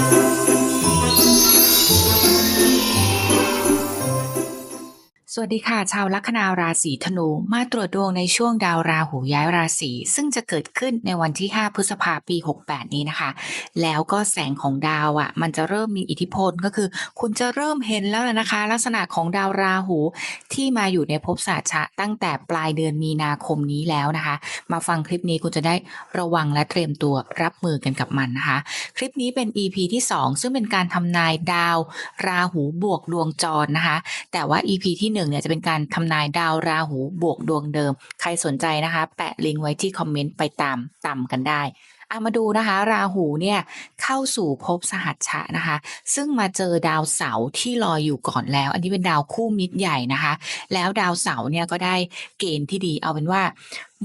Thank you. สวัสดีค่ะ ชาวลัคนาราศีธนูมาตรวจดวงในช่วงดาวราหูย้ายราศีซึ่งจะเกิดขึ้นในวันที่ 5 พฤษภาปี 68 นี้นะคะ แล้วก็แสงของดาวอะ่ะ มันจะเริ่มมีอิทธิพลก็คือ คุณจะเริ่มเห็นแล้วนะคะ ลักษณะของดาวราหูที่มาอยู่ในภพศาสตร์ชะตั้งแต่ปลายเดือนมีนาคมนี้แล้วนะคะ มาฟังคลิปนี้คุณจะได้ระวังและเตรียมตัวรับมือกันกับมันนะคะ คลิปนี้เป็น EP ที่ 2 ซึ่งเป็นการทำนายดาว ราหูบวกดวงจรนะคะ แต่ว่า EP ที่่งเนี่ยจะเป็นการทำนายดาวราหูบวกดวงเดิม ใครสนใจนะคะ แปะลิงก์ไว้ที่คอมเมนต์ไปตามตามกันได้อามาดูนะคะ ราหูเนี่ยเข้าสู่ภพสหัชชะนะคะ ซึ่งมาเจอดาวเสาร์ที่ลอยอยู่ก่อนแล้ว อันนี้เป็นดาวคู่มิตรใหญ่นะคะ แล้วดาวเสาร์เนี่ยก็ได้เกณฑ์ที่ดีเอาเป็นว่า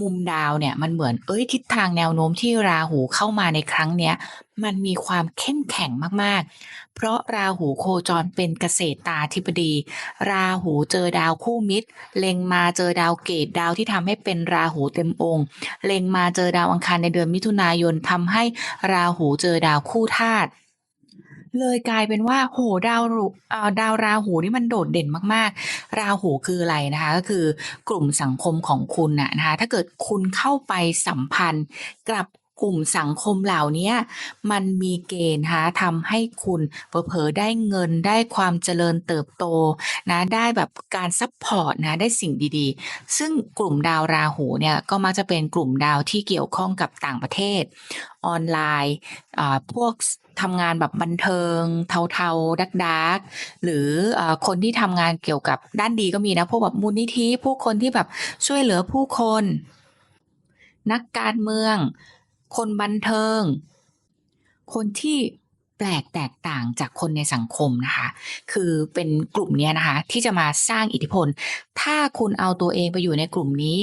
มุมดาวเนี่ยมันเหมือนเอ้ยทิศทางแนวโน้มที่ราหูเข้ามาในครั้งเนี้ยมันมีความเข้มแข็งมากๆ เพราะราหูโคจรเป็นเกษตรตาธิบดี ราหูเจอดาวคู่มิตร เล็งมาเจอดาวเกตดาวที่ทำให้เป็นราหูเต็มองค์ เล็งมาเจอดาวอังคารในเดือนมิถุนายนทำให้ราหูเจอดาวคู่ธาตุ เลยกลายเป็นว่าโหดาวอ่าดาวราหูนี่มันโดดเด่นมาก ๆ ราหูคืออะไรนะคะ ก็คือกลุ่มสังคมของคุณน่ะนะคะถ้าเกิดคุณเข้าไปสัมพันธ์กับกลุ่มสังคมเหล่านี้มันมีเกณฑ์นะคะทำให้คุณเผลอๆได้เงินได้ความเจริญเติบโตนะได้แบบการซัพพอร์ตนะได้สิ่งดีๆ ซึ่งกลุ่มดาวราหูเนี่ยก็มักจะเป็นกลุ่มดาวที่เกี่ยวข้องกับต่างประเทศ ออนไลน์พวก ทำงานแบบบันเทิง เทาๆดักดักหรือคนที่ทำงานเกี่ยวกับด้านดีก็มีนะ พวกแบบมูลนิธิผู้คนที่แบบช่วยเหลือผู้คน นักการเมือง คนบันเทิง คนที่แปลกแตกต่างจากคนในสังคมนะคะ คือเป็นกลุ่มนี้นะคะ ที่จะมาสร้างอิทธิพล ถ้าคุณเอาตัวเองไปอยู่ในกลุ่มนี้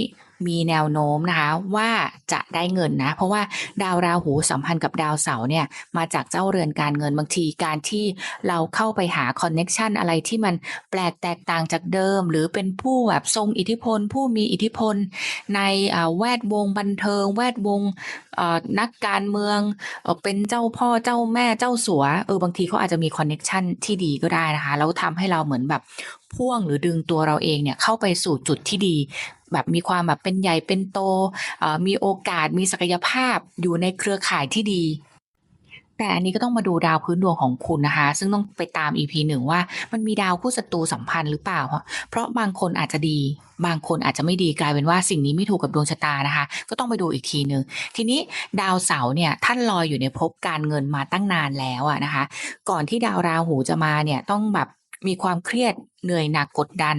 มีแนวโน้มนะคะว่าจะได้เงินนะ เพราะว่าดาวราหูสัมพันธ์กับดาวเสาร์เนี่ยมาจากเจ้าเรือนการเงินบางทีการที่เราเข้าไปหาคอนเน็ชันอะไรที่มันแปลกแตกต่างจากเดิม หรือเป็นผู้แบบทรงอิทธิพล ผู้มีอิทธิพล ในแวดวงบันเทิง แวดวงนักการเมืองเอเป็นเจ้าพ่อเจ้าแม่เจ้าสัวเออบางทีเขาอาจจะมีคอนเน็ชันที่ดีก็ได้นะคะแล้วทำให้เราเหมือนแบบพ่วงหรือดึงตัวเราเองเนี่ยเข้าไปสู่จุดที่ดี แบบมีความแบบเป็นใหญ่เป็นโตมีโอกาสมีศักยภาพอยู่ในเครือข่ายที่ดี แต่อันนี้ก็ต้องมาดูดาวพื้นดวงของคุณนะคะ ซึ่งต้องไปตาม EP หนึ่งว่ามันมีดาวคู่ศัตรูสัมพันธ์หรือเปล่า เพราะบางคนอาจจะดี บางคนอาจจะไม่ดีกลายเป็นว่าสิ่งนี้ไม่ถูกกับดวงชะตานะคะ ก็ต้องไปดูอีกทีหนึ่งทีนี้ดาวเสาร์เนี่ยท่านลอยอยู่ในภพการเงินมาตั้งนานแล้วอะนะคะ ก่อนที่ดาวราหูจะมาเนี่ยต้องแบบ มีความเครียดเหนื่อยหนักกดดัน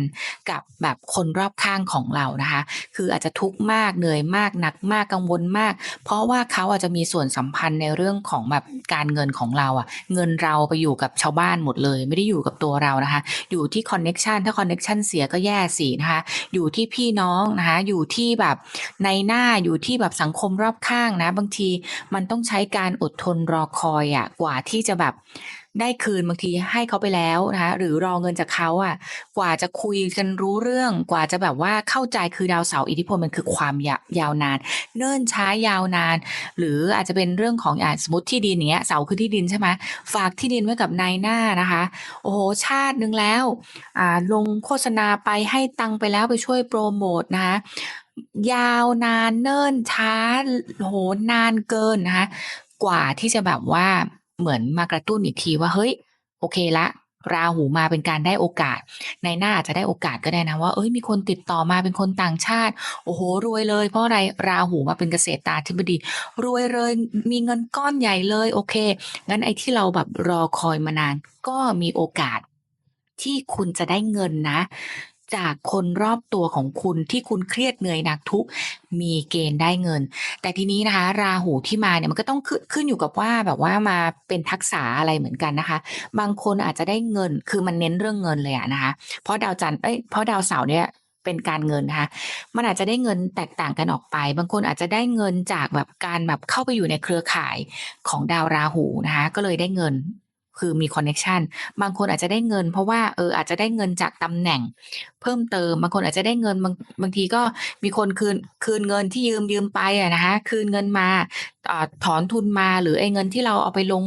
กับแบบคนรอบข้างของเรานะคะ คืออาจจะทุกข์มากเหนื่อยมากหนักมากกังวลมาก เพราะว่าเขาอาจจะมีส่วนสัมพันธ์ในเรื่องของแบบการเงินของเราอะเงินเราไปอยู่กับชาวบ้านหมดเลย ไม่ได้อยู่กับตัวเรานะคะ อยู่ที่คอนเน็ชันถ้าคอนเน็ชันเสียก็แย่สินะคะ อยู่ที่พี่น้องนะคะ อยู่ที่แบบในหน้าอยู่ที่แบบสังคมรอบข้างนะ บางทีมันต้องใช้การอดทนรอคอยอะกว่าที่จะแบบ ได้คืนบางทีให้เขาไปแล้วนะคะหรือรอเงินจากเขาอะ กว่าจะคุยกันรู้เรื่องกว่าจะแบบว่าเข้าใจคือดาวเสาร์อิทธิพลมันคือความยายาวนาน เนิ่นช้ายาวนาน หรืออาจจะเป็นเรื่องของอ่าสมมติที่ดินเงี้ยเสาคือที่ดินใช่ไหมฝากที่ดินไว้กับนายหน้านะคะ โอ้โหชาตินึงแล้วอ่าลงโฆษณาไปให้ตังไปแล้วไปช่วยโปรโมทนะคะยาวนานเนิ่นช้าโหนานเกินนะคะกว่าที่จะแบบว่า เหมือนมากระตุ้นอีกทีว่าเฮ้ย โอเคละ ราหูมาเป็นการได้โอกาส ในหน้าอาจจะได้โอกาสก็ได้นะว่าเอ้ยมีคนติดต่อมาเป็นคนต่างชาติ โอ้โหรวยเลย เพราะอะไรราหูมาเป็นเกษตรตาธิบดี รวยเลยมีเงินก้อนใหญ่เลย โอเคงั้นไอ้ที่เราแบบรอคอยมานาน ก็มีโอกาสที่คุณจะได้เงินนะ จากคนรอบตัวของคุณที่คุณเครียดเหนื่อยหนักทุกมีเกณฑ์ได้เงิน แต่ทีนี้นะคะ ราหูที่มาเนี่ยมันก็ต้องขึ้นอยู่กับว่าแบบว่ามาเป็นทักษะอะไรเหมือนกันนะคะ บางคนอาจจะได้เงินคือมันเน้นเรื่องเงินเลยอะนะคะ เพราะดาวจันทร์เอ้ยเพราะดาวเสาร์เนี่ยเป็นการเงินนะคะ มันอาจจะได้เงินแตกต่างกันออกไป บางคนอาจจะได้เงินจากแบบการแบบเข้าไปอยู่ในเครือข่ายของดาวราหูนะคะ ก็เลยได้เงินคือมีคอนเน็ชันบางคนอาจจะได้เงิน เพราะว่าเอออาจจะได้เงินจากตำแหน่ง เพิ่มเติมบางคนอาจจะได้เงินบางบางทีก็มีคนคืนคืนเงินที่ยืมยืมไปอะนะคะคืนเงินมาอถอนทุนมาหรือไอ้เงินที่เราเอาไปลง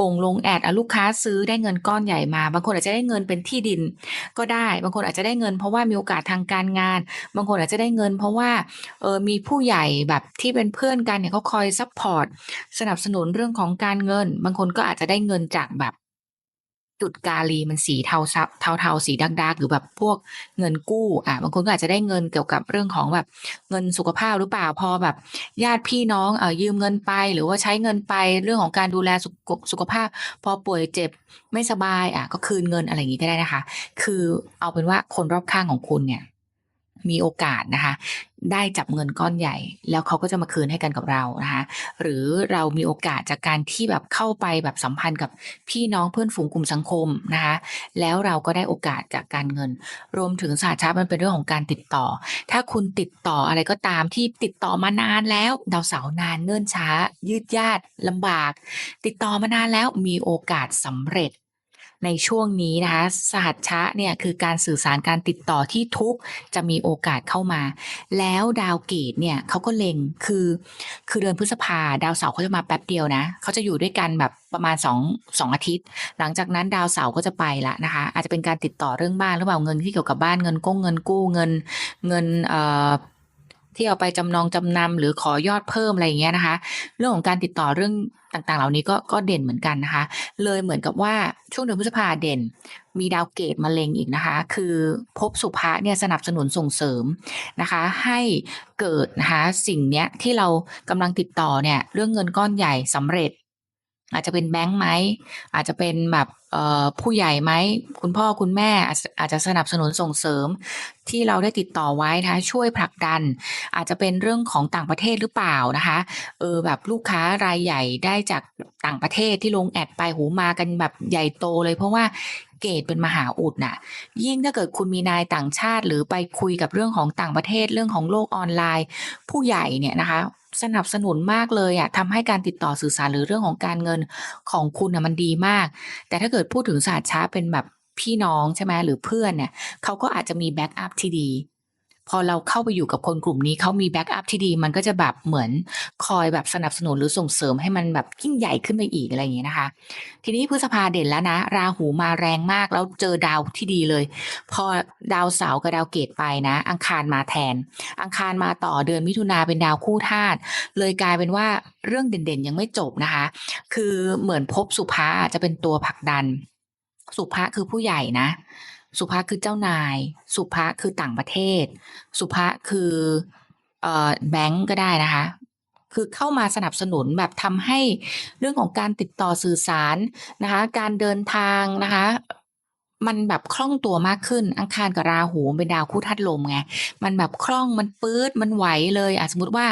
องลงแอดอลูกค้าซื้อได้เงินก้อนใหญ่มา บางคนอาจจะได้เงินเป็นที่ดินก็ได้ บางคนอาจจะได้เงิน เพราะว่ามีโอกาสทางการงาน บางคนอาจจะได้เงิน เพราะว่าเออมีผู้ใหญ่แบบที่เป็นเพื่อนกันเนี่ยเขาคอยซัพพอร์ตสนับสนุนเรื่องของการเงิน บางคนก็อาจจะได้เงินจากแบบ จุดกาลีมันสีเทาซับเทาเทาๆสีดักดักๆหรือแบบพวกเงินกู้อะบางคนก็อาจจะได้เงินเกี่ยวกับเรื่องของแบบเงินสุขภาพหรือเปล่าพอแบบ ญาติพี่น้องเออยืมเงินไป หรือว่าใช้เงินไปเรื่องของการดูแลสุขสุขภาพ พอป่วยเจ็บไม่สบายอะก็คืนเงินอะไรอย่างนี้ก็ได้นะคะ คือเอาเป็นว่าคนรอบข้างของคุณเนี่ย มีโอกาสนะคะ ได้จับเงินก้อนใหญ่ แล้วเขาก็จะมาคืนให้กันกับเรานะคะหรือเรามีโอกาสจากการที่แบบเข้าไปแบบสัมพันธ์กับพี่น้องเพื่อนฝูงกลุ่มสังคมนะคะ แล้วเราก็ได้โอกาสจากการเงิน รวมถึงศาสตร์ชาร์ตมันเป็นเรื่องของการติดต่อ ถ้าคุณติดต่ออะไรก็ตามที่ติดต่อมานานแล้ว ดาวเสาร์นานเนิ่นช้า ยืดยาดลำบาก ติดต่อมานานแล้วมีโอกาสสำเร็จ ในช่วงนี้นะคะสหัชชะเนี่ยคือการสื่อสารการติดต่อที่ทุกจะมีโอกาสเข้ามา แล้วดาวเกตเนี่ยเขาก็เล็งคือคือเดือนพฤษภาดาวเสาร์เขาจะมาแป๊บเดียวนะเขาจะอยู่ด้วยกันแบบประมาณ2งอาทิตย์ หลังจากนั้นดาวเสาร์ก็จะไปละนะคะ อาจจะเป็นการติดต่อเรื่องบ้านหรือเปล่าเงินที่เกี่ยวกับบ้านเงินก้งเงินกู้เงินเงินเอ่อ ที่เอาไปจำนองจำนำหรือขอยอดเพิ่มอะไรอย่างเงี้ยนะคะ เรื่องของการติดต่อเรื่องต่างๆ เหล่านี้ก็ก็เด่นเหมือนกันนะคะ เลยเหมือนกับว่าช่วงเดือนพฤษภาเด่น มีดาวเกตมาเล็งอีกนะคะ คือพบสุภะเนี่ยสนับสนุนส่งเสริมนะคะ ให้เกิดนะคะสิ่งเนี้ยที่เรากำลังติดต่อเนี่ยเรื่องเงินก้อนใหญ่สำเร็จ อาจจะเป็นแบงค์ไหม อาจจะเป็นแบบผู้ใหญ่ไหม คุณพ่อคุณแม่อาจจะอาจจะสนับสนุนส่งเสริม ที่เราได้ติดต่อไว้นะคะช่วยผลักดัน อาจจะเป็นเรื่องของต่างประเทศหรือเปล่านะคะเออแบบลูกค้ารายใหญ่ได้จากต่างประเทศที่ลงแอดไปหูมากันแบบใหญ่โตเลยเพราะว่า เกตเป็นมหาอุดน่ะ ยิ่งถ้าเกิดคุณมีนายต่างชาติ หรือไปคุยกับเรื่องของต่างประเทศเรื่องของโลกออนไลน์ ผู้ใหญ่เนี่ยนะคะ สนับสนุนมากเลยอะทำให้การติดต่อสื่อสารหรือเรื่องของการเงินของคุณน่ะมันดีมาก แต่ถ้าเกิดพูดถึงศาสตร์ช้าเป็นแบบพี่น้องใช่ไหมหรือเพื่อนเนี่ยเขาก็อาจจะมีแบ็กอัพที่ดี พอเราเข้าไปอยู่กับคนกลุ่มนี้เขามีแบ็กอัพที่ดี มันก็จะแบบเหมือนคอยแบบสนับสนุนหรือส่งเสริมให้มันแบบยิ่งใหญ่ขึ้นไปอีกอะไรอย่างเงี้ยนะคะ ทีนี้พฤษภาเด่นแล้วนะ ราหูมาแรงมากแล้วเจอดาวที่ดีเลย พอดาวเสาร์กับดาวเกตไปนะ อังคารมาแทน อังคารมาต่อเดือนมิถุนาเป็นดาวคู่ธาตุเลยกลายเป็นว่าเรื่องเด่นๆยังไม่จบนะคะ คือเหมือนภพสุภาจะเป็นตัวผลักดัน สุภาคือผู้ใหญ่นะ สุภาคือเจ้านาย สุภาคือต่างประเทศ สุภาคือเอ่อแบงก์ก็ได้นะคะ คือเข้ามาสนับสนุนแบบทำให้เรื่องของการติดต่อสื่อสารนะคะ การเดินทางนะคะมันแบบคล่องตัวมากขึ้น อังคารกับราหูเป็นดาวคู่ธาตุลมไง มันแบบคล่อง มันปื๊ด มันไหวเลยอะสมมติว่า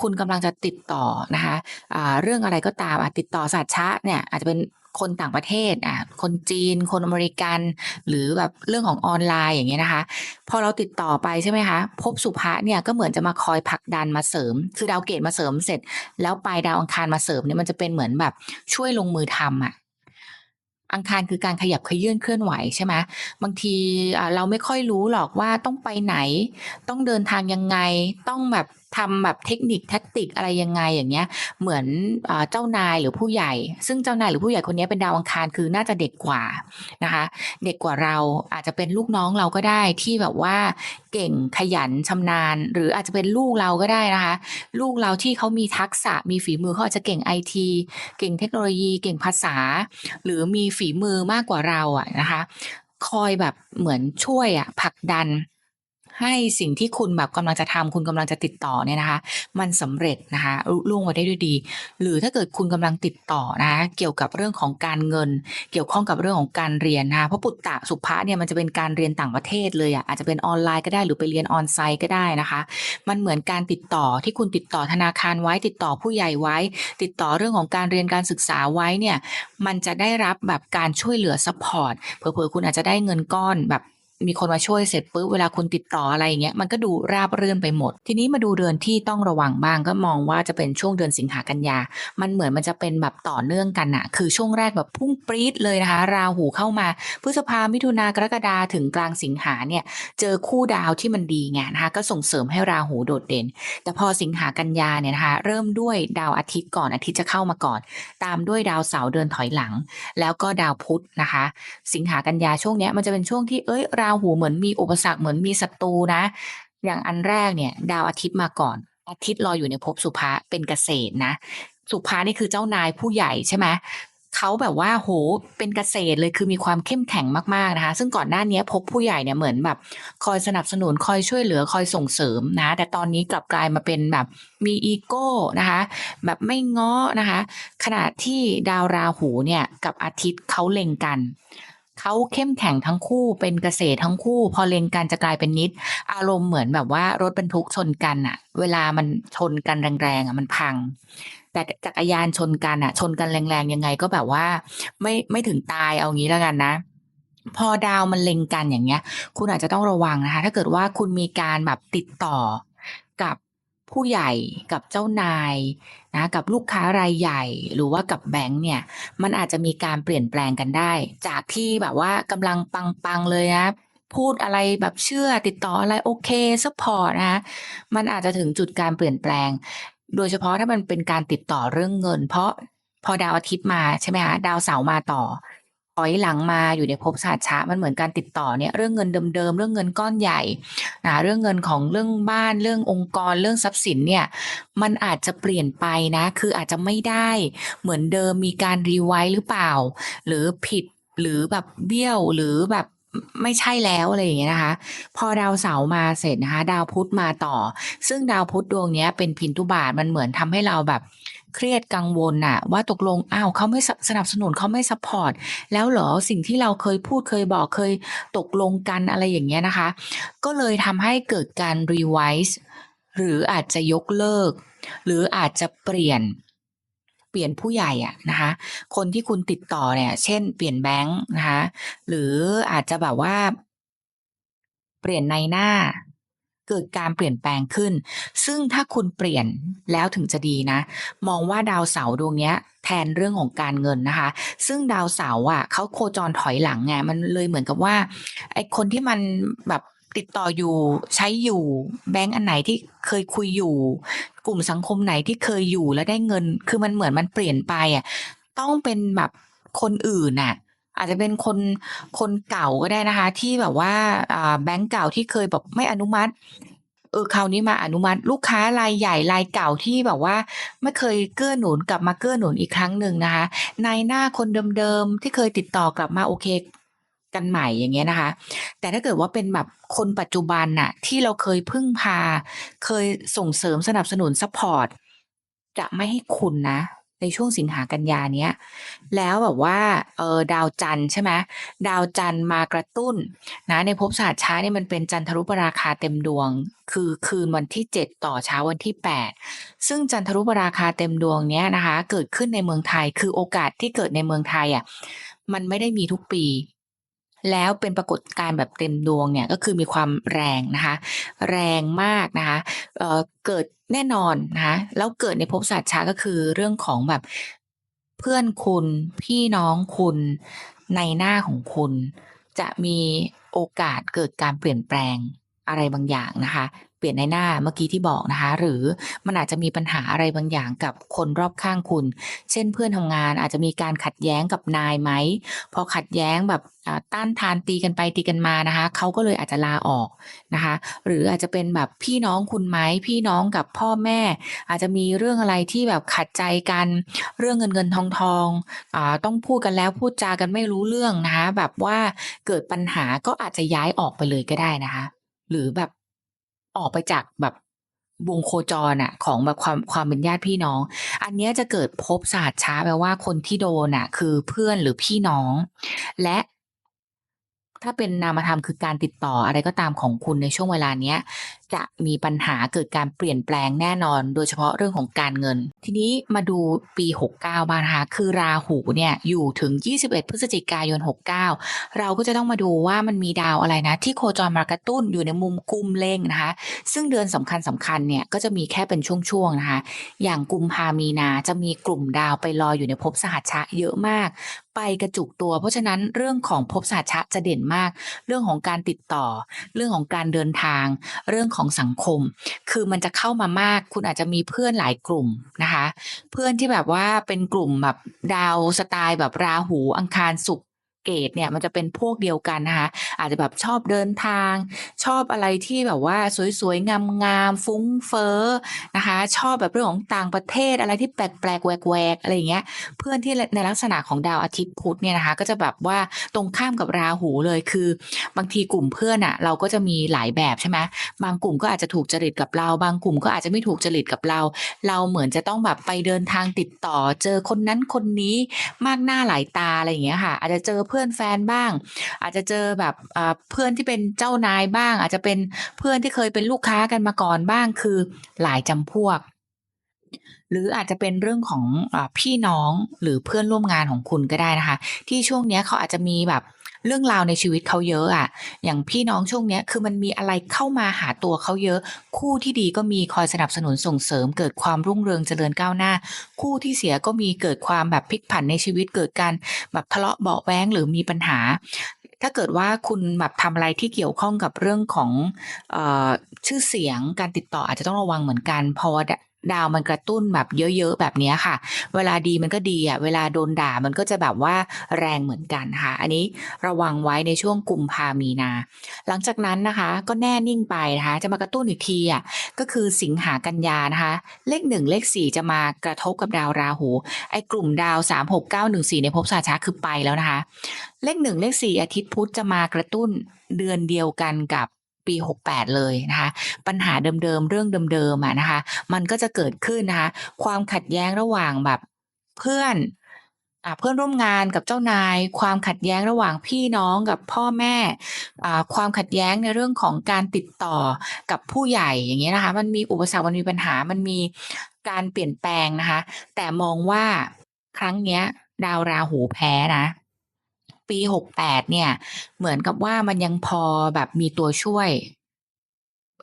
คุณกำลังจะติดต่อนะคะอ่าเรื่องอะไรก็ตามอะติดต่อศาสตร์ชะเนี่ยอาจจะเป็น คนต่างประเทศอะคนจีน คนอเมริกัน หรือแบบเรื่องของออนไลน์อย่างเงี้ยนะคะ พอเราติดต่อไปใช่ไหมคะภพสุภะเนี่ยก็เหมือนจะมาคอยผลักดันมาเสริม คือดาวเกตมาเสริมเสร็จ แล้วปลายดาวอังคารมาเสริมเนี่ยมันจะเป็นเหมือนแบบช่วยลงมือทำอะอังคารคือการขยับเขยื่นเคลื่อนไหวใช่ไหมบางทีเราไม่ค่อยรู้หรอกว่าต้องไปไหน ต้องเดินทางยังไง ต้องแบบ ทำแบบเทคนิคแท็กติกอะไรยังไงอย่างเงี้ย เหมือนเจ้านายหรือผู้ใหญ่ ซึ่งเจ้านายหรือผู้ใหญ่คนนี้เป็นดาวอังคารคือน่าจะเด็กกว่านะคะ เด็กกว่าเราอาจจะเป็นลูกน้องเราก็ได้ที่แบบว่าเก่งขยันชำนาญ หรืออาจจะเป็นลูกเราก็ได้นะคะ ลูกเราที่เขามีทักษะมีฝีมือเขาอาจจะเก่งไอทีเก่งเทคโนโลยีเก่งภาษา หรือมีฝีมือมากกว่าเราอะนะคะ คอยแบบเหมือนช่วยอะผลักดัน ให้สิ่งที่คุณแบบกำลังจะทำคุณกำลังจะติดต่อเนี่ยนะคะ มันสำเร็จนะคะลุล่วงไปได้ด้วยดี หรือถ้าเกิดคุณกำลังติดต่อนะคะเกี่ยวกับเรื่องของการเงิน เกี่ยวข้องกับเรื่องของการเรียนนะคะเพราะปุตตะสุภะเนี่ยมันจะเป็นการเรียนต่างประเทศเลยอะอาจจะเป็นออนไลน์ก็ได้หรือไปเรียนออนไซต์ก็ได้นะคะ มันเหมือนการติดต่อที่คุณติดต่อธนาคารไว้ ติดต่อผู้ใหญ่ไว้ ติดต่อเรื่องของการเรียนการศึกษาไว้เนี่ยมันจะได้รับแบบการช่วยเหลือซัพพอร์ตเผื่อๆคุณอาจจะได้เงินก้อนแบบ มีคนมาช่วยเสร็จปุ๊บเวลาคุณติดต่ออะไรอย่างเงี้ยมันก็ดูราบรื่นไปหมด ทีนี้มาดูเดือนที่ต้องระวังบ้างก็มองว่าจะเป็นช่วงเดือนสิงหากันยา มันเหมือนมันจะเป็นแบบต่อเนื่องกันอะคือช่วงแรกแบบพุ่งปรี๊ดเลยนะคะ ราหูเข้ามาพฤษภามิถุนากรกฎาถึงกลางสิงหาเนี่ยเจอคู่ดาวที่มันดีไงนะคะก็ส่งเสริมให้ราหูโดดเด่น แต่พอสิงหากันยาเนี่ยนะคะเริ่มด้วยดาวอาทิตย์ก่อนอาทิตย์จะเข้ามาก่อน ตามด้วยดาวเสาร์เดินถอยหลัง แล้วก็ดาวพุธนะคะ สิงหากันยาช่วงเนี้ยมันจะเป็นช่วงที่เอ้ยราหูเหมือนมีอุปสรรคเหมือนมีศัตรูนะ อย่างอันแรกเนี่ย ดาวอาทิตย์มาก่อน อาทิตย์รอยอยู่ในภพสุภะเป็นเกษตรนะ สุภานี่คือเจ้านายผู้ใหญ่ใช่ไหมเขาแบบว่าโหเป็นเกษตรเลยคือมีความเข้มแข็งมากๆนะคะ ซึ่งก่อนหน้านี้พบผู้ใหญ่เนี่ยเหมือนแบบ คอยสนับสนุนคอยช่วยเหลือคอยส่งเสริมนะ แต่ตอนนี้กลับกลายมาเป็นแบบมีอีโก้นะคะ แบบไม่ง้อนะคะ ขณะที่ดาวราหูเนี่ยกับอาทิตย์เขาเล็งกัน เขาเข้มแข็งทั้งคู่เป็นเกษตรทั้งคู่ พอเลงกันจะกลายเป็นนิด อารมณ์เหมือนแบบว่ารถบรรทุกชนกันอะเวลามันชนกันแรงๆอะมันพัง แต่จักรยานชนกันอะชนกันแรงๆยังไงก็แบบว่า ไม่ไม่ถึงตายเอางี้แล้วกันนะ พอดาวมันเล็งกันอย่างเงี้ย คุณอาจจะต้องระวังนะคะ ถ้าเกิดว่าคุณมีการแบบติดต่อกับ ผู้ใหญ่กับเจ้านายนะกับลูกค้ารายใหญ่ หรือว่ากับแบงค์เนี่ย มันอาจจะมีการเปลี่ยนแปลงกันได้ จากที่แบบว่ากำลังปังๆเลยนะพูดอะไรแบบเชื่อติดต่ออะไรโอเคซัพพอร์ตนะคะมันอาจจะถึงจุดการเปลี่ยนแปลง โดยเฉพาะถ้ามันเป็นการติดต่อเรื่องเงิน เพราะพอดาวอาทิตย์มาใช่ไหมคะดาวเสาร์มาต่อ ถอยหลังมาอยู่ในภพศาสตร์ช้ามันเหมือนการติดต่อเนี่ยเรื่องเงินเดิมๆเรื่องเงินก้อนใหญ่นะเรื่องเงินของเรื่องบ้านเรื่ององค์กรเรื่องทรัพย์สินเนี่ยมันอาจจะเปลี่ยนไปนะ คืออาจจะไม่ได้เหมือนเดิมมีการรีไวซ์หรือเปล่า หรือผิดหรือแบบเบี้ยวหรือแบบไม่ใช่แล้วอะไรอย่างเงี้ยนะคะ พอดาวเสาร์มาเสร็จนะคะ ดาวพุธมาต่อ ซึ่งดาวพุธดวงนี้เป็นพินทุบาทมันเหมือนทำให้เราแบบ เครียดกังวลน่ะ ว่าตกลงอ้าวเขาไม่สนับสนุนเขาไม่ซัพพอร์ตแล้วเหรอสิ่งที่เราเคยพูดเคยบอกเคยตกลงกันอะไรอย่างเงี้ยนะคะ ก็เลยทำให้เกิดการรีไวซ์หรืออาจจะยกเลิก หรืออาจจะเปลี่ยนเปลี่ยนผู้ใหญ่อะนะคะ คนที่คุณติดต่อเนี่ย เช่น เปลี่ยนแบงค์นะคะ หรืออาจจะแบบว่า เปลี่ยนในหน้า เกิดการเปลี่ยนแปลงขึ้น ซึ่งถ้าคุณเปลี่ยนแล้วถึงจะดีนะ มองว่าดาวเสาดวงนี้แทนเรื่องของการเงินนะคะ ซึ่งดาวเสาอะเขาโคจรถอยหลังไงมันเลยเหมือนกับว่าไอคนที่มันแบบติดต่ออยู่ใช้อยู่แบงก์อันไหนที่เคยคุยอยู่ กลุ่มสังคมไหนที่เคยอยู่แล้วได้เงิน คือมันเหมือนมันเปลี่ยนไปอะต้องเป็นแบบคนอื่นน่ะ อาจจะเป็นคนคนเก่าก็ได้นะคะ ที่แบบว่าอ่าแบงก์เก่าที่เคยแบบไม่อนุมัติเออคราวนี้มาอนุมัติลูกค้ารายใหญ่รายเก่าที่แบบว่า ไม่เคยเกื้อหนุนกลับมาเกื้อหนุนอีกครั้งหนึ่งนะคะนายหน้าคนเดิมๆที่เคยติดต่อกลับมาโอเคกันใหม่อย่างเงี้ยนะคะ แต่ถ้าเกิดว่าเป็นแบบคนปัจจุบันน่ะที่เราเคยพึ่งพา เคยส่งเสริมสนับสนุนซัพพอร์ตจะไม่ให้คุณนะ ในช่วงสิงหากันยาเนี้ย แล้วแบบว่าเออดาวจันทร์ใช่ไหมดาวจันทร์มากระตุ้นนะในภพศาสตร์ช้าเนี่ยมันเป็นจันทรุปราคาเต็มดวง คือคืนวันที่ 7 ต่อเช้าวันที่ 8 ซึ่งจันทรุปราคาเต็มดวงเนี้ยนะคะ เกิดขึ้นในเมืองไทยคือโอกาสที่เกิดในเมืองไทยอะมันไม่ได้มีทุกปี แล้วเป็นปรากฏการณ์แบบเต็มดวงเนี่ยก็คือมีความแรงนะคะ แรงมากนะคะเเกิดแน่นอนนะคะแล้วเกิดในภพศาสตร์ช้าก็คือเรื่องของแบบเพื่อนคุณ พี่น้องคุณในหน้าของคุณ จะมีโอกาสเกิดการเปลี่ยนแปลงอะไรบางอย่างนะคะ เปลี่ยนในหน้าเมื่อกี้ที่บอกนะคะ หรือมันอาจจะมีปัญหาอะไรบางอย่างกับคนรอบข้างคุณ เช่นเพื่อนทำงานอาจจะมีการขัดแย้งกับนายไหม พอขัดแย้งแบบ ต้านทานตีกันไปตีกันมานะคะเขาก็เลยอาจจะลาออกนะคะ หรืออาจจะเป็นแบบพี่น้องคุณไหมพี่น้องกับพ่อแม่ อาจจะมีเรื่องอะไรที่แบบขัดใจกัน เรื่องเงินเงินทองทองอ่าต้องพูดกันแล้วพูดจากันไม่รู้เรื่องนะคะ แบบว่าเกิดปัญหาก็อาจจะย้ายออกไปเลยก็ได้นะคะ หรือแบบออกไปจากแบบวงโคจรอะของแบบความความเป็นญาติพี่น้อง อันนี้จะเกิดภพศาสตร์ช้าแปลว่าคนที่โดนอะคือเพื่อนหรือพี่น้อง และ ถ้าเป็นนามธรรมคือการติดต่ออะไรก็ตามของคุณในช่วงเวลาเนี้ยจะมีปัญหาเกิดการเปลี่ยนแปลงแน่นอน โดยเฉพาะเรื่องของการเงิน ทีนี้มาดูปี 69 บ้างนะคะคือราหูเนี่ยอยู่ถึง 21 พฤศจิกายน 69 เราก็จะต้องมาดูว่ามันมีดาวอะไรนะ ที่โคจรมากระตุ้นอยู่ในมุมกุมเล็งนะคะ ซึ่งเดือนสำคัญสำคัญเนี่ยก็จะมีแค่เป็นช่วงๆนะคะ อย่างกุมภามีนาจะมีกลุ่มดาวไปลอยอยู่ในภพสหัชชะเยอะมากไปกระจุกตัว เพราะฉะนั้นเรื่องของภพสหัชชะจะเด่นมาก เรื่องของการติดต่อ เรื่องของการเดินทาง เรื่องของสังคม คือมันจะเข้ามามาก คุณอาจจะมีเพื่อนหลายกลุ่มนะคะ เพื่อนที่แบบว่าเป็นกลุ่มแบบดาวสไตล์แบบราหูอังคารศุกร์ เกตเนี่ยมันจะเป็นพวกเดียวกันนะคะอาจจะแบบชอบเดินทาง ชอบอะไรที่แบบว่าสวยๆ งามๆ ฟุ้งเฟ้อนะคะ ชอบแบบเรื่องของต่างประเทศอะไรที่แปลกๆแหวกๆอะไรอย่างเงี้ย เพื่อนที่ในลักษณะของดาวอาทิตย์พุธเนี่ยนะคะ ก็จะแบบว่าตรงข้ามกับราหูเลยคือ บางทีกลุ่มเพื่อนอะเราก็จะมีหลายแบบใช่ไหมบางกลุ่มก็อาจจะถูกจริตกับเรา บางกลุ่มก็อาจจะไม่ถูกจริตกับเรา เราเหมือนจะต้องแบบไปเดินทางติดต่อ เจอคนนั้นคนนี้มากหน้าหลายตาอะไรอย่างเงี้ยค่ะ อาจจะเจอเพื่อนื่อนแฟนบ้าง อาจจะเจอแบบเพื่อนที่เป็นเจ้านายบ้าง อาจจะเป็นเพื่อนที่เคยเป็นลูกค้ากันมาก่อนบ้างคือหลายจำพวก หรืออาจจะเป็นเรื่องของอพี่น้องหรือเพื่อนร่วมงานของคุณก็ได้นะคะ ที่ช่วงนี้เขาอาจจะมีแบบ เรื่องราวในชีวิตเขาเยอะอะอย่างพี่น้องช่วงเนี้ยคือมันมีอะไรเข้ามาหาตัวเขาเยอะ คู่ที่ดีก็มีคอยสนับสนุนส่งเสริม เกิดความรุ่งเรืองเจริญก้าวหน้า คู่ที่เสียก็มีเกิดความแบบพลิกผันในชีวิตเกิดการแบบทะเลาะเบาะแว้งหรือมีปัญหา ถ้าเกิดว่าคุณแบบทำอะไรที่เกี่ยวข้องกับเรื่องของออชื่อเสียงการติดต่ออาจจะต้องระวังเหมือนกันเพราะว่า ดาวมันกระตุ้นแบบเยอะๆแบบนี้ค่ะ เวลาดีมันก็ดีอะเวลาโดนด่ามันก็จะแบบว่าแรงเหมือนกันค่ะ อันนี้ระวังไว้ในช่วงกุมภามีนา หลังจากนั้นนะคะ ก็แน่นิ่งไปนะคะ จะมากระตุ้นอีกทีอะก็คือสิงหากันยานะคะ เลขหนึ่งเลขสี่จะมากระทบกับดาวราหู ไอ้กลุ่มดาวสามหกเก้าหนึ่งสี่ในภพสาชาคือไปแล้วนะคะ เลขหนึ่งเลขสี่อาทิตย์พุธจะมากระตุ้นเดือนเดียวกันกับ ปี 68 เลยนะคะปัญหาเดิมๆเรื่องเดิมๆอะนะคะ มันก็จะเกิดขึ้นนะคะความขัดแย้งระหว่างแบบเพื่อนอ่าเพื่อนร่วมงานกับเจ้านาย ความขัดแย้งระหว่างพี่น้องกับพ่อแม่อ่าความขัดแย้งในเรื่องของการติดต่อกับผู้ใหญ่อย่างเงี้ยนะคะ มันมีอุปสรรคมันมีปัญหามันมีการเปลี่ยนแปลงนะคะ แต่มองว่าครั้งเนี้ย ดาวราหูแพ้นะ ปี 68 เนี่ย เหมือนกับว่ามันยังพอแบบมีตัวช่วย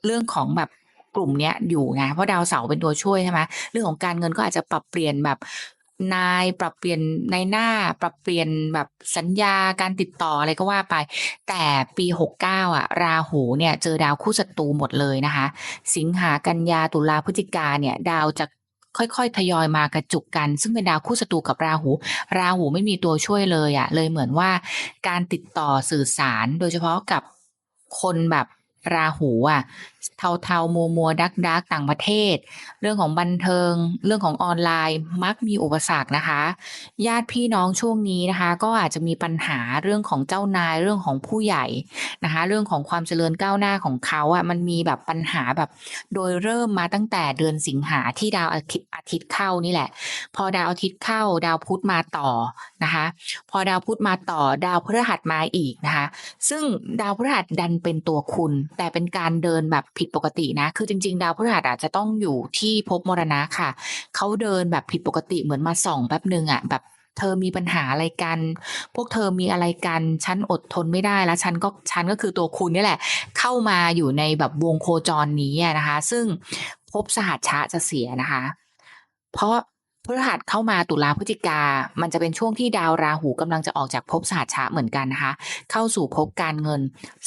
เรื่องของแบบกลุ่มเนี้ยอยู่ไงเพราะดาวเสาร์เป็นตัวช่วยใช่ไหมเรื่องของการเงินก็อาจจะปรับเปลี่ยนแบบนายปรับเปลี่ยนนายหน้าปรับเปลี่ยนแบบสัญญาการติดต่ออะไรก็ว่าไป แต่ปี69อะ ราหูเนี่ย เจอดาวคู่ศัตรูหมดเลยนะคะ สิงหากันยาตุลาพฤศจิกาเนี่ย ดาวจะ ค่อยๆ ทยอยมากระจุกกัน ซึ่งเป็นดาวคู่ศัตรูกับราหู ราหูไม่มีตัวช่วยเลยอะเลยเหมือนว่าการติดต่อสื่อสารโดยเฉพาะกับคนแบบราหูอะ เทาๆมัวมัวดักดักต่างประเทศ เรื่องของบันเทิง เรื่องของออนไลน์มักมีอุปสรรคนะคะ ญาติพี่น้องช่วงนี้นะคะ ก็อาจจะมีปัญหาเรื่องของเจ้านายเรื่องของผู้ใหญ่นะคะ เรื่องของความเจริญก้าวหน้าของเขาอะมันมีแบบปัญหาแบบ โดยเริ่มมาตั้งแต่เดือนสิงหาที่ดาวอาทิตย์อาทิตย์เข้านี่แหละ พอดาวอาทิตย์เข้า ดาวพุธมาต่อนะคะ พอดาวพุธมาต่อดาวพฤหัสมาอีกนะคะ ซึ่งดาวพฤหัสดันเป็นตัวคุณ แต่เป็นการเดินแบบผิดปกตินะ คือจริง ๆ ดาวพฤหัสอาจจะต้องอยู่ที่ภพมรณะค่ะ เขาเดินแบบผิดปกติเหมือนมาส่องแป๊บหนึ่งอะแบบเธอมีปัญหาอะไรกัน พวกเธอมีอะไรกัน ฉันอดทนไม่ได้แล้ว ฉันก็ ฉันก็คือตัวคุณนี่แหละ เข้ามาอยู่ในแบบวงโคจรนี้นะคะ ซึ่งภพสหัชชะจะเสียนะคะ เพราะพฤหัสเข้ามาตุลาพฤศจิกา มันจะเป็นช่วงที่ดาวราหูกำลังจะออกจากภพสหัชชะเหมือนกันนะคะ เข้าสู่ภพการเงิน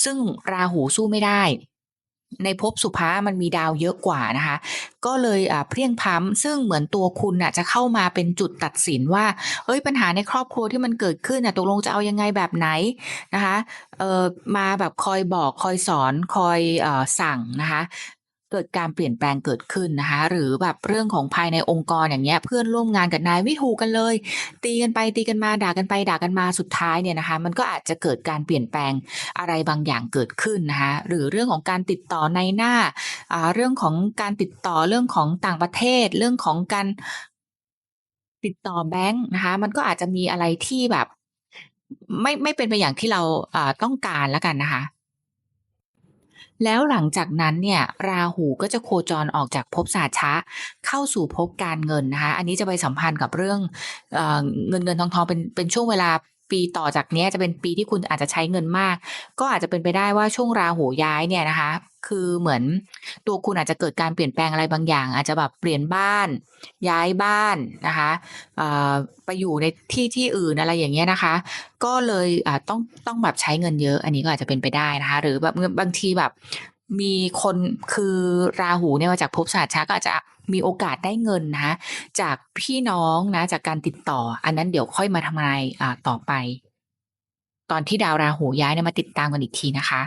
ซึ่งราหูสู้ไม่ได้ ในภพสุภามันมีดาวเยอะกว่านะคะ ก็เลยเพลียงพ้ำซึ่งเหมือนตัวคุณน่ะจะเข้ามาเป็นจุดตัดสินว่าเอ้ยปัญหาในครอบครัวที่มันเกิดขึ้นน่ะตกลงจะเอายังไงแบบไหนนะคะเออมาแบบคอยบอกคอยสอนคอยอสั่งนะคะ เกิดการเปลี่ยนแปลงเกิดขึ้นนะคะ หรือแบบเรื่องของภายในองค์กรอย่างเงี้ยเพื่อนร่วมงานกับนายไม่ถูกกันเลย ตีกันไปตีกันมาด่ากันไปด่ากันมาสุดท้ายเนี่ยนะคะ มันก็อาจจะเกิดการเปลี่ยนแปลงอะไรบางอย่างเกิดขึ้นนะคะหรือเรื่องของการติดต่อในหน้าอ่าเรื่องของการติดต่อเรื่องของต่างประเทศ เรื่องของการติดต่อแบงค์นะคะ มันก็อาจจะมีอะไรที่แบบ ไม่ไม่เป็นไปอย่างที่เราอ่าต้องการแล้วกันนะคะ แล้วหลังจากนั้นเนี่ยราหูก็จะโคจรออกจากภพสาชะเข้าสู่ภพการเงินนะคะ อันนี้จะไปสัมพันธ์กับเรื่องเอเงินเงินทองทองเป็นเป็นช่วงเวลา ปีต่อจากนี้จะเป็นปีที่คุณอาจจะใช้เงินมาก ก็อาจจะเป็นไปได้ว่าช่วงราหูย้ายเนี่ยนะคะ คือเหมือนตัวคุณอาจจะเกิดการเปลี่ยนแปลงอะไรบางอย่าง อาจจะแบบเปลี่ยนบ้าน ย้ายบ้านนะคะไปอยู่ในที่ที่อื่นอะไรอย่างเงี้ยนะคะ ก็เลยต้องต้องแบบใช้เงินเยอะ อันนี้ก็อาจจะเป็นไปได้นะคะ หรือแบบบางทีแบบมีคนคือราหูเนี่ยมาจากภพศาสตร์ช้าก็อาจจะ มีโอกาสได้เงินนะจากพี่น้องนะจากการติดต่อ อันนั้นเดี๋ยวค่อยมาทำนายอ่าต่อไป ตอนที่ดาวราหูย้ายเนี่ยมาติดตามกันอีกทีนะคะ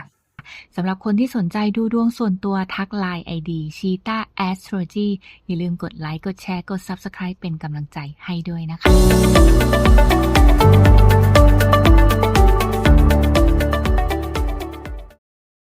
สำหรับคนที่สนใจดูดวงส่วนตัวทักไลน์ ID cheeta Astrology อย่าลืมกดไลค์ กดแชร์ กด Subscribe เป็นกำลังใจให้ด้วยนะคะ